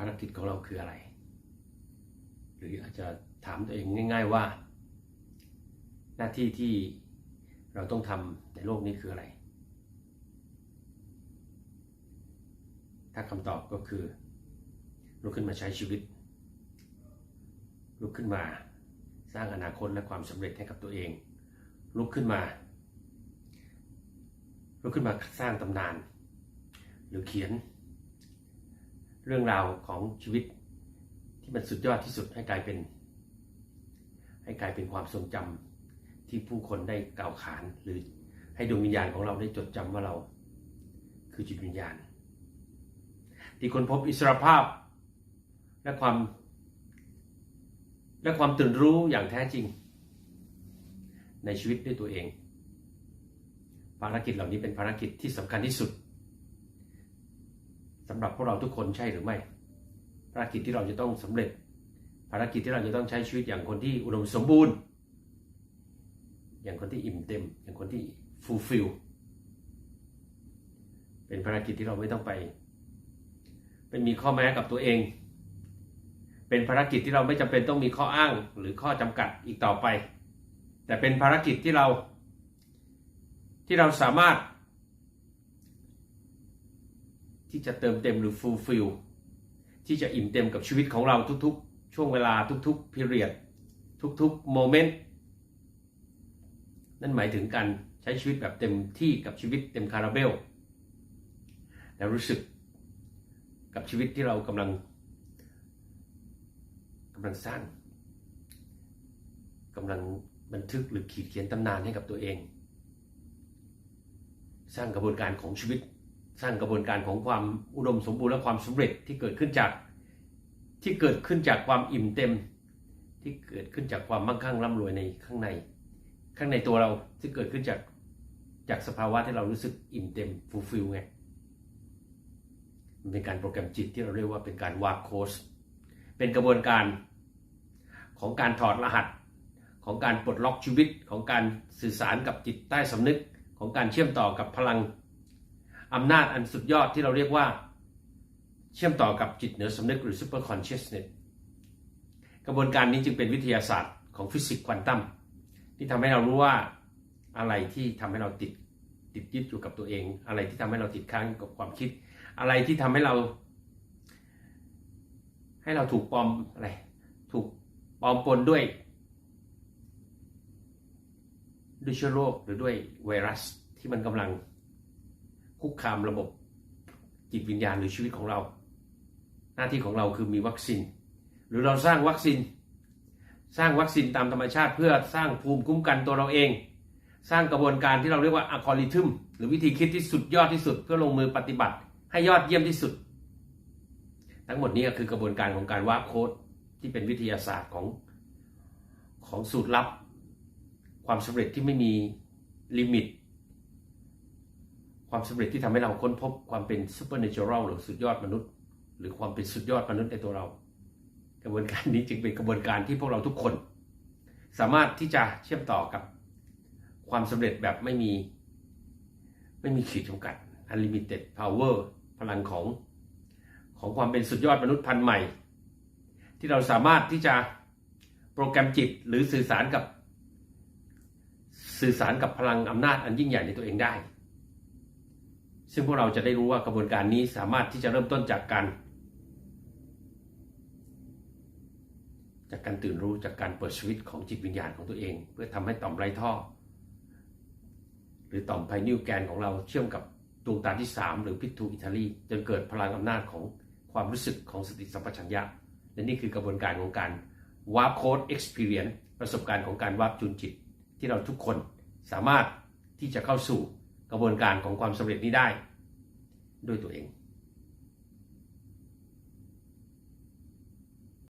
ภารกิจของเราคืออะไร หรืออาจจะถามตัวเองง่าย ๆว่า หน้าที่ที่เราต้องทำในโลกนี้คืออะไร ถ้าคำตอบก็คือลุกขึ้นมาใช้ชีวิตลุกขึ้นมาสร้างอนาคตและความสำเร็จให้กับตัวเอง ลุกขึ้นมา ลุกขึ้นมาสร้างตำนาน หรือเขียน เรื่องราวของชีวิตที่มันสุดยอดที่สุดให้กลายเป็น ให้กลายเป็นความทรงจำที่ผู้คนได้กล่าวขานหรือให้ดวงวิญญาณของเราได้จดจำว่าเรา คือจิตวิญญาณ ที่คนพบอิสรภาพและความ และความตื่นรู้อย่างแท้จริง ในชีวิตด้วยตัวเอง ภารกิจเหล่านี้เป็นภารกิจที่สำคัญที่สุด สำหรับพวกเราทุกคนใช่หรือไม่ ภารกิจที่เราจะต้องสำเร็จ ภารกิจที่เราจะต้องใช้ชีวิตอย่างคนที่อุดมสมบูรณ์ อย่างคนที่อิ่มเต็ม อย่างคนที่ fulfill เป็นภารกิจที่เราไม่ต้องไปเป็นมีข้อแม้กับตัวเอง เป็นภารกิจที่เราไม่จำเป็นต้องมีข้ออ้างหรือข้อจำกัดอีกต่อไป แต่เป็นภารกิจที่เราที่เราสามารถ ที่จะเติมเต็มหรือ fulfill ที่จะอิ่มเต็มกับชีวิตของเราทุกๆ ช่วงเวลาทุกๆ period ทุกๆ moment นั่นหมายถึงการใช้ชีวิตแบบเต็มที่กับชีวิตเต็มคาราเบล และรู้สึกกับชีวิตที่เรากำลังกำลังสร้างกำลังบันทึกหรือขีดเขียนตำนานให้กับตัวเอง สร้างกระบวนการของชีวิต สร้างกระบวนการของความอุดมสมบูรณ์และความสำเร็จที่เกิดขึ้นจากที่เกิดขึ้นจากความอิ่มเต็ม ที่เกิดขึ้นจากความมั่งคั่งร่ำรวยในข้างใน ข้างในตัวเราที่เกิดขึ้นจากจากสภาวะที่เรารู้สึกอิ่มเต็มฟูลฟิลไงมันเป็นการโปรแกรมจิตที่เราเรียกว่าเป็นการวาร์โค้ชเป็นกระบวนการของการถอดรหัส ของการปลดล็อกชีวิตของการสื่อสารกับจิตใต้สำนึก ของการเชื่อมต่อกับพลัง อำนาจอันสุดยอดที่เราเรียกว่า เชื่อมต่อกับจิตเหนือสำนึกหรือ super consciousness กระบวนการนี้จึงเป็นวิทยาศาสตร์ของฟิสิกส์ควอนตัมที่ทำให้เรารู้ว่าอะไรที่ทำให้เราติดติดยึดอยู่กับตัวเอง อะไรที่ทำให้เราติดค้างกับความคิด อะไรที่ทำให้เรา ให้เราถูกปลอมอะไรถูกปลอมปนด้วยด้วยเชื้อโรคหรือด้วยไวรัสที่มันกำลัง คุกคามระบบจิตวิญญาณหรือชีวิตของเรา หน้าที่ของเราคือมีวัคซีน หรือเราสร้างวัคซีน สร้างวัคซีนตามธรรมชาติเพื่อสร้างภูมิคุ้มกันตัวเราเอง สร้างกระบวนการที่เราเรียกว่าอัลกอริทึมหรือวิธีคิดที่สุดยอดที่สุด เพื่อลงมือปฏิบัติ ให้ยอดเยี่ยมที่สุด ทั้งหมดนี้ก็คือกระบวนการของการวาร์ปโค้ดที่เป็นวิทยาศาสตร์ของของสูตรลับ ความสำเร็จที่ไม่มีลิมิต ความสำเร็จที่ทำให้เราค้นพบความเป็นซูเปอร์เนเจอรัลหรือสุดยอดมนุษย์ หรือความเป็นสุดยอดมนุษย์ในตัวเรา กระบวนการนี้จึงเป็นกระบวนการที่พวกเราทุกคน สามารถที่จะเชื่อมต่อกับความสำเร็จแบบไม่มี ไม่มีขีดจำกัด unlimited power พลังของของความเป็นสุดยอดมนุษย์พันธุ์ใหม่ ที่เราสามารถที่จะโปรแกรมจิตหรือสื่อสารกับ สื่อสารกับพลังอำนาจอันยิ่งใหญ่ในตัวเองได้ ซึ่งพวกเราจะได้รู้ว่ากระบวนการนี้สามารถที่จะเริ่มต้นจากการ จากการตื่นรู้จากการเปิดสวิตของจิตวิญญาณของตัวเอง เพื่อทำให้ต่อมไรท่อ หรือต่อมไพนิวแกนของเราเชื่อมกับดวงตาที่ 3 หรือพิทูอิตาลีจนเกิดพลังอำนาจของความรู้สึกของสติสัมปชัญญะและนี่คือกระบวนการของการวาร์ปโค้ดเอ็กซ์เพรียนประสบการณ์ของการวาร์ปจูนจิต ที่เราทุกคนสามารถที่จะเข้าสู่ กระบวนการของความสำเร็จนี้ได้ ด้วยตัวเอง